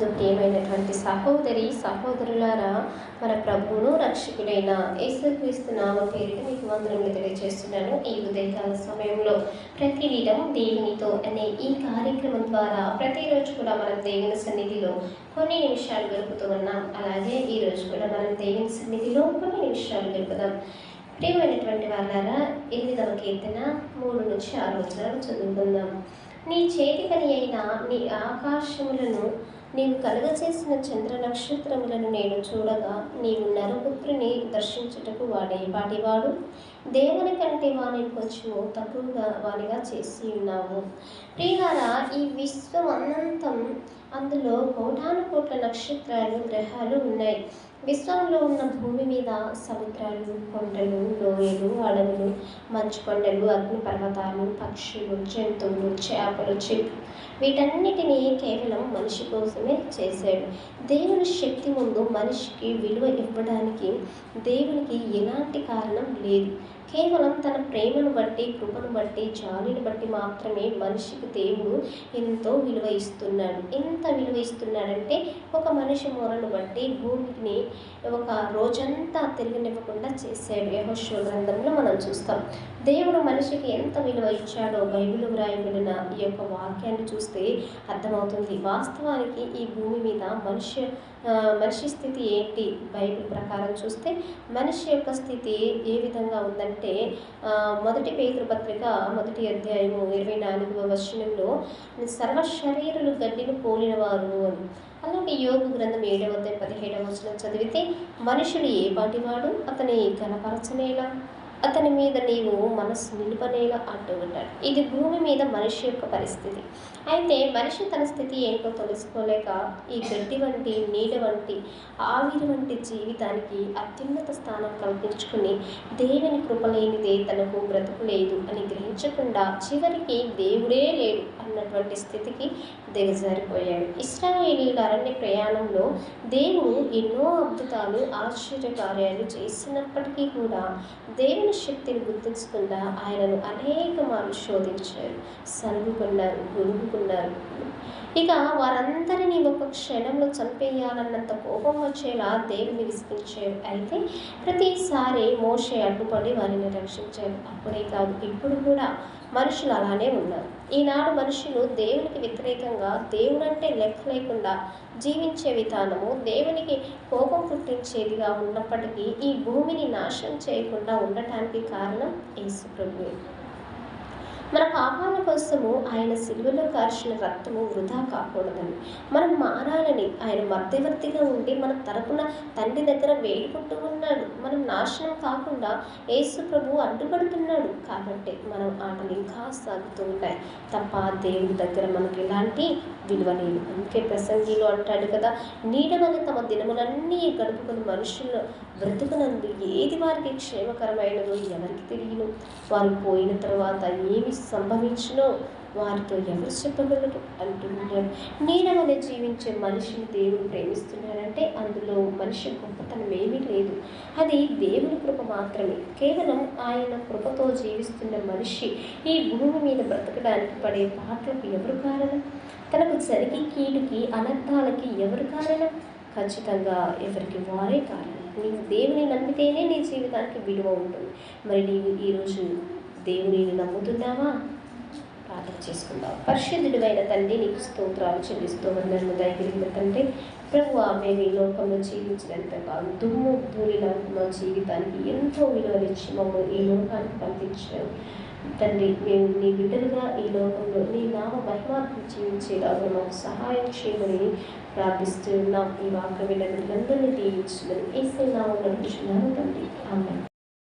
నందు ప్రియమైనటువంటి సహోదరి సహోదరులారా మన ప్రభువును రక్షకుడైన యేసుక్రీస్తు నామ పేరిట మీకు వందనములు తెలియజేస్తున్నాను. ఈ ఉదయకాల సమయంలో ప్రతిదినం దేవునితో అనే ఈ కార్యక్రమం ద్వారా ప్రతిరోజు కూడా మనం దేవుని సన్నిధిలో కొన్ని నిమిషాలు గడుపుతూ ఉన్నాం. అలాగే ఈరోజు కూడా మనం దేవుని సన్నిధిలో కొన్ని నిమిషాలు గడుపుదాం. ప్రియమైనటువంటి వాళ్ళారా ఎనిమిదవ కీర్తన మూడు నుంచి ఆరు వచనాలు చదువుకుందాం. నీ చేతి పని అయిన నీ ఆకాశములను నీవు కలుగచేసిన చంద్ర నక్షత్రములను నేను చూడగా నీవు నరపుత్రుని దర్శించుటకు వాడే వాడివాడు. దేవుని కంటే వాని కొంచెము తక్కువగా వానిగా చేసి ఉన్నాము ప్రియారా ఈ విశ్వం అనంతం అందులో కోటాను కోట్ల నక్షత్రాలు గ్రహాలు ఉన్నాయి. విశ్వంలో ఉన్న భూమి మీద సముద్రాలు కొండలు లోయలు అడవులు మంచు కొండలు అగ్ని పర్వతాలు పక్షులు జంతువులు చేపలు చెట్లు వీటన్నిటినీ కేవలం మనిషి మాత్రమే చేశాడు. దేవుని శక్తి ముందు మనిషికి విలువ ఇవ్వడానికి దేవునికి ఎలాంటి కారణం లేదు. కేవలం తన ప్రేమను బట్టి కృపను బట్టి జాలిని బట్టి మాత్రమే మనిషికి దేవుడు ఎంతో విలువ ఇస్తున్నాడు. ఎంత విలువ ఇస్తున్నాడంటే ఒక మనిషి మూలను బట్టి భూమిని ఒక రోజంతా తిరగనివ్వకుండా చేశాడు. యహోశ్వ గ్రంథంలో మనం చూస్తాం. దేవుడు మనిషికి ఎంత విలువ ఇచ్చాడో బైబిల్ వ్రాయబడిన ఈ యొక్క వాక్యాన్ని చూస్తే అర్థమవుతుంది. వాస్తవానికి ఈ భూమి మీద మనిషి మనిషి స్థితి ఏంటి? బైబిల్ ప్రకారం చూస్తే మనిషి యొక్క స్థితి ఏ విధంగా ఉందంటే అంటే మొదటి పేతురు పత్రిక మొదటి అధ్యాయము ఇరవై నాలుగవ వచనంలో సర్వ శరీరులు గడ్డిని పోలినవారు అని. అలాగే యోగ గ్రంథం ఏడవ పదిహేడవ వచనం చదివితే మనుషుడు ఏ పాటివాడు? అతని కనపరచనేలా అతని మీద నీవు మనసు నిలుపనేలా అంటూ ఉంటాడు. ఇది భూమి మీద మనిషి యొక్క పరిస్థితి. అయితే మనిషి తన స్థితి ఏంటో తెలుసుకోలేక ఈ గడ్డి వంటి నీడ వంటి ఆవిరి వంటి జీవితానికి అత్యున్నత స్థానం కల్పించుకుని దేవుని కృపలేనిదే తనకు బ్రతుకు లేదు అని గ్రహించకుండా చివరికి దేవుడే లేడు. ఉన్నటువంటి స్థితికి దిగజారిపోయాడు. ఇస్రాయేలీల అరణ్య ప్రయాణంలో దేవుడు ఎన్నో అద్భుతాలు ఆశ్చర్య కార్యాలు చేసినప్పటికీ కూడా దేవుని శక్తిని గుర్తించకుండా ఆయనను అనేక మార్లు శోధించారు సరుగుకున్నారు గురుగుకున్నారు. ఇక వారందరినీ ఒక క్షణంలో చంపేయాలన్నంత కోపం వచ్చేలా దేవుని విసిగించారు అయితే ప్రతిసారి మోషే అడ్డుపడి వారిని రక్షించాడు. అప్పుడే కాదు ఇప్పుడు కూడా మనుషులు అలానే ఉన్నారు. ఈనాడు మనుషులు దేవునికి వ్యతిరేకంగా దేవుడంటే లెక్క లేకుండా జీవించే విధానము దేవునికి కోపం పుట్టించేదిగా ఉన్నప్పటికీ ఈ భూమిని నాశనం చేయకుండా ఉండటానికి కారణం యేసు ప్రభువే మన పాపాల కోసము ఆయన సిలువలో కార్చిన రక్తము వృధా కాకూడదని. మనం మారాలని ఆయన మధ్యవర్తిగా ఉండి మన తరపున తండ్రి దగ్గర వేడుకుంటూ ఉన్నాడు. మనం నాశనం కాకుండా యేసు ప్రభు అడ్డుపడుతున్నాడు. కాబట్టి మనం ఆటలు ఇంకా సాగుతూ ఉంటాయి. తప్ప దేవుడి దగ్గర మనకి ఎలాంటి విలువ లేదు. అందుకే ప్రసంగిలో అంటాడు కదా నీడమని తమ దినములన్నీ గడుపుకుని మనుషుల్లో బ్రతుకునందు ఏది వారికి క్షేమకరమైనదో ఎవరికి తెలియను. వారు పోయిన తర్వాత ఏమి సంభవించినో వారితో ఎవరు చెప్పగలరు అంటున్నాడు నీడవలె జీవించే మనిషిని దేవుడు ప్రేమిస్తున్నాడంటే అందులో మనిషి గొప్పతనం ఏమీ లేదు. అది దేవుని కృప మాత్రమే. కేవలం ఆయన కృపతో జీవిస్తున్న మనిషి ఈ భూమి మీద బ్రతకడానికి పడే పాటలకు ఎవరు కారణం? తనకు జరిగే కీడుకి అనర్థాలకి ఎవరు కారణం? ఖచ్చితంగా ఎవరికి వారే కారణం. నీవు దేవుని నమ్మితేనే నీ జీవితానికి విలువ ఉంటుంది. మరి నీవు ఈరోజు దేవుడిని నమ్ముతున్నావా? ప్రార్థన చేసుకుందాం. పరిశుద్ధుడు అయిన తండ్రి నీకు స్తోత్రాలు చెల్లిస్తూ ఉన్నాను దయగిరిగిన తండ్రి ప్రభు మేము ఈ లోకంలో జీవించినంత కాలం దుమ్ము ధూళిన మా జీవితానికి ఎంతో విలువనిచ్చి మమ్మల్ని ఈ లోకానికి పంపించారు. తండ్రి మేము నీ బిడ్డలుగా ఈ లోకంలో నీ నామ మహిమాత్మ జీవించేలాగా మాకు సహాయం చేయమని ప్రార్థిస్తున్నాం ఈ వాక్య విన్న అందరినీ దీవించమని ఏసే నామం నడుచున్నాను తండ్రి. ఆమె